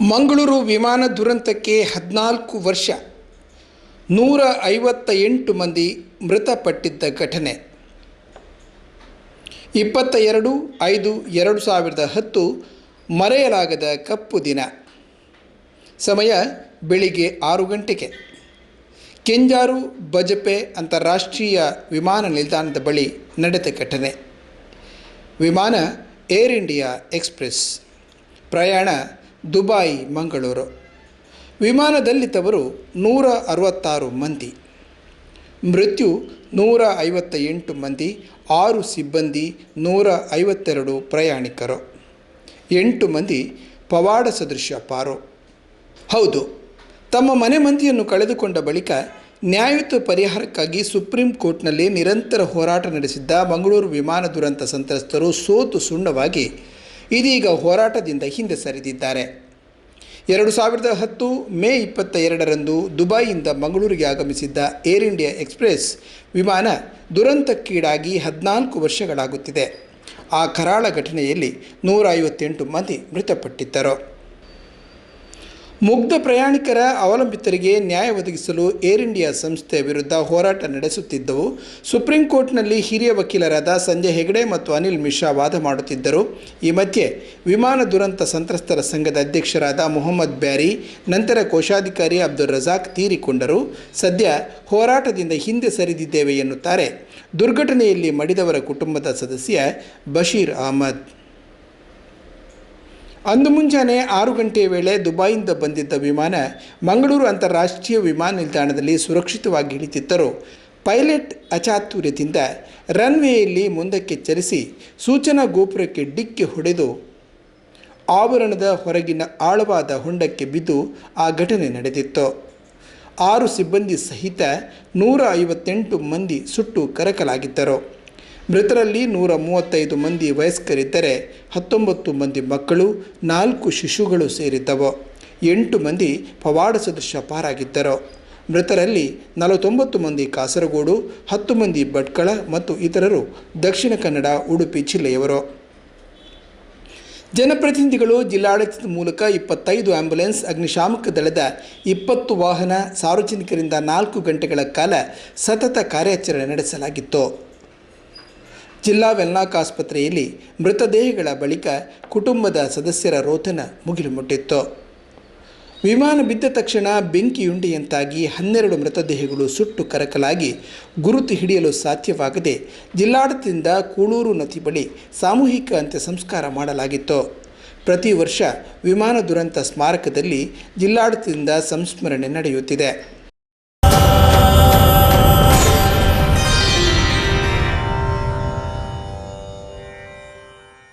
ಮಂಗಳೂರು ವಿಮಾನ ದುರಂತಕ್ಕೆ ಹದಿನಾಲ್ಕು ವರ್ಷ, ನೂರ ಐವತ್ತ ಎಂಟು ಮಂದಿ ಮೃತಪಟ್ಟಿದ್ದ ಘಟನೆ. ಇಪ್ಪತ್ತ ಎರಡು ಐದು, ಎರಡು ಸಾವಿರದ ಹತ್ತು ಮರೆಯಲಾಗದ ಕಪ್ಪು ದಿನ. ಸಮಯ ಬೆಳಿಗ್ಗೆ ಆರು ಗಂಟೆಗೆ. ಕೆಂಜಾರು ಬಜಪೆ ಅಂತಾರಾಷ್ಟ್ರೀಯ ವಿಮಾನ ನಿಲ್ದಾಣದ ಬಳಿ ನಡೆದ ಘಟನೆ. ವಿಮಾನ ಏರ್ ಇಂಡಿಯಾ ಎಕ್ಸ್ಪ್ರೆಸ್. ಪ್ರಯಾಣ ದುಬಾಯಿ, ಮಂಗಳೂರು. ವಿಮಾನದಲ್ಲಿದ್ದವರು ನೂರ ಅರವತ್ತಾರು ಮಂದಿ. ಮೃತ್ಯು ನೂರ ಐವತ್ತ ಎಂಟು ಮಂದಿ, ಆರು ಸಿಬ್ಬಂದಿ, ನೂರ ಐವತ್ತೆರಡು ಪ್ರಯಾಣಿಕರು. ಎಂಟು ಮಂದಿ ಪವಾಡ ಸದೃಶ ಪಾರು. ಹೌದು, ತಮ್ಮ ಮನೆ ಮಂದಿಯನ್ನು ಕಳೆದುಕೊಂಡ ಬಳಿಕ ನ್ಯಾಯಯುತ ಪರಿಹಾರಕ್ಕಾಗಿ ಸುಪ್ರೀಂ ಕೋರ್ಟ್ನಲ್ಲಿ ನಿರಂತರ ಹೋರಾಟ ನಡೆಸಿದ್ದ ಮಂಗಳೂರು ವಿಮಾನ ದುರಂತ ಸಂತ್ರಸ್ತರು ಸೋತು ಸುಣ್ಣವಾಗಿ ಇದೀಗ ಹೋರಾಟದಿಂದ ಹಿಂದೆ ಸರಿದಿದ್ದಾರೆ. ಎರಡು ಸಾವಿರದ ಹತ್ತು ಮೇ ಇಪ್ಪತ್ತ ಎರಡರಂದು ದುಬೈಯಿಂದ ಮಂಗಳೂರಿಗೆ ಆಗಮಿಸಿದ್ದ ಏರ್ ಇಂಡಿಯಾ ಎಕ್ಸ್ಪ್ರೆಸ್ ವಿಮಾನ ದುರಂತಕ್ಕೀಡಾಗಿ ಹದಿನಾಲ್ಕು ವರ್ಷಗಳಾಗುತ್ತಿದೆ. ಆ ಕರಾಳ ಘಟನೆಯಲ್ಲಿ ನೂರ ಐವತ್ತೆಂಟು ಮಂದಿ ಮೃತಪಟ್ಟಿದ್ದರು. ಮುಗ್ಧ ಪ್ರಯಾಣಿಕರ ಅವಲಂಬಿತರಿಗೆ ನ್ಯಾಯ ಒದಗಿಸಲು ಏರ್ ಇಂಡಿಯಾ ಸಂಸ್ಥೆ ವಿರುದ್ಧ ಹೋರಾಟ ನಡೆಸುತ್ತಿದ್ದವು. ಸುಪ್ರೀಂ ಕೋರ್ಟ್ನಲ್ಲಿ ಹಿರಿಯ ವಕೀಲರಾದ ಸಂಜಯ್ ಹೆಗಡೆ ಮತ್ತು ಅನಿಲ್ ಮಿಶ್ರಾ ವಾದ ಮಾಡುತ್ತಿದ್ದರು. ಈ ಮಧ್ಯೆ ವಿಮಾನ ದುರಂತ ಸಂತ್ರಸ್ತರ ಸಂಘದ ಅಧ್ಯಕ್ಷರಾದ ಮೊಹಮ್ಮದ್ ಬ್ಯಾರಿ, ನಂತರ ಕೋಶಾಧಿಕಾರಿ ಅಬ್ದುಲ್ ರಜಾಕ್ ತೀರಿಕೊಂಡರು. ಸದ್ಯ ಹೋರಾಟದಿಂದ ಹಿಂದೆ ಸರಿದಿದ್ದೇವೆ ಎನ್ನುತ್ತಾರೆ. ದುರ್ಘಟನೆಯಲ್ಲಿ ಮಡಿದವರ ಕುಟುಂಬದ ಸದಸ್ಯ ಬಶೀರ್ ಅಹಮದ್. ಅಂದು ಮುಂಜಾನೆ ಆರು ಗಂಟೆಯ ವೇಳೆ ದುಬೈಯಿಂದ ಬಂದಿದ್ದ ವಿಮಾನ ಮಂಗಳೂರು ಅಂತಾರಾಷ್ಟ್ರೀಯ ವಿಮಾನ ನಿಲ್ದಾಣದಲ್ಲಿ ಸುರಕ್ಷಿತವಾಗಿ ಇಳಿತಿದ್ದರು ಪೈಲಟ್ ಅಚಾತುರ್ಯದಿಂದ ರನ್ವೇಯಲ್ಲಿ ಮುಂದಕ್ಕೆ ಚಲಿಸಿ ಸೂಚನಾ ಗೋಪುರಕ್ಕೆ ಡಿಕ್ಕಿ ಹೊಡೆದು ಆವರಣದ ಹೊರಗಿನ ಆಳವಾದ ಹೊಂಡಕ್ಕೆ ಬಿದ್ದು ಆ ಘಟನೆ ನಡೆದಿತ್ತು. ಆರು ಸಿಬ್ಬಂದಿ ಸಹಿತ ನೂರ ಐವತ್ತೆಂಟು ಮಂದಿ ಸುಟ್ಟು ಕರಕಲಾಗಿದ್ದರು. ಮೃತರಲ್ಲಿ ನೂರ ಮೂವತ್ತೈದು ಮಂದಿ ವಯಸ್ಕರಿದ್ದರೆ ಹತ್ತೊಂಬತ್ತು ಮಂದಿ ಮಕ್ಕಳು, ನಾಲ್ಕು ಶಿಶುಗಳು ಸೇರಿದ್ದವು. ಎಂಟು ಮಂದಿ ಪವಾಡ ಸದೃಶ ಪಾರಾಗಿದ್ದರು. ಮೃತರಲ್ಲಿ ನಲವತ್ತೊಂಬತ್ತು ಮಂದಿ ಕಾಸರಗೋಡು, ಹತ್ತು ಮಂದಿ ಭಟ್ಕಳ ಮತ್ತು ಇತರರು ದಕ್ಷಿಣ ಕನ್ನಡ, ಉಡುಪಿ ಜಿಲ್ಲೆಯವರು. ಜನಪ್ರತಿನಿಧಿಗಳು ಜಿಲ್ಲಾಡಳಿತದ ಮೂಲಕ ಇಪ್ಪತ್ತೈದು ಆಂಬ್ಯುಲೆನ್ಸ್, ಅಗ್ನಿಶಾಮಕ ದಳದ ಇಪ್ಪತ್ತು ವಾಹನ ಸಾರ್ವಜನಿಕರಿಂದ ನಾಲ್ಕು ಗಂಟೆಗಳ ಕಾಲ ಸತತ ಕಾರ್ಯಾಚರಣೆ ನಡೆಸಲಾಗಿತ್ತು. ಜಿಲ್ಲಾ ವೆಲ್ನಾಕ್ ಆಸ್ಪತ್ರೆಯಲ್ಲಿ ಮೃತದೇಹಗಳ ಬಳಿಕ ಕುಟುಂಬದ ಸದಸ್ಯರ ರೋತನ ಮುಗಿಲು ಮುಟ್ಟಿತ್ತು ವಿಮಾನ ಬಿದ್ದ ತಕ್ಷಣ ಬೆಂಕಿಯುಂಡಿಯಂತಾಗಿ ಹನ್ನೆರಡು ಮೃತದೇಹಗಳು ಸುಟ್ಟು ಕರಕಲಾಗಿ ಗುರುತು ಹಿಡಿಯಲು ಸಾಧ್ಯವಾಗದೆ ಜಿಲ್ಲಾಡಳಿತದಿಂದ ಕೂಳೂರು ನದಿ ಬಳಿ ಸಾಮೂಹಿಕ ಅಂತ್ಯ ಸಂಸ್ಕಾರ ಮಾಡಲಾಗಿತ್ತು. ಪ್ರತಿ ವರ್ಷ ವಿಮಾನ ದುರಂತ ಸ್ಮಾರಕದಲ್ಲಿ ಜಿಲ್ಲಾಡಳಿತದಿಂದ ಸಂಸ್ಮರಣೆ ನಡೆಯುತ್ತಿದೆ.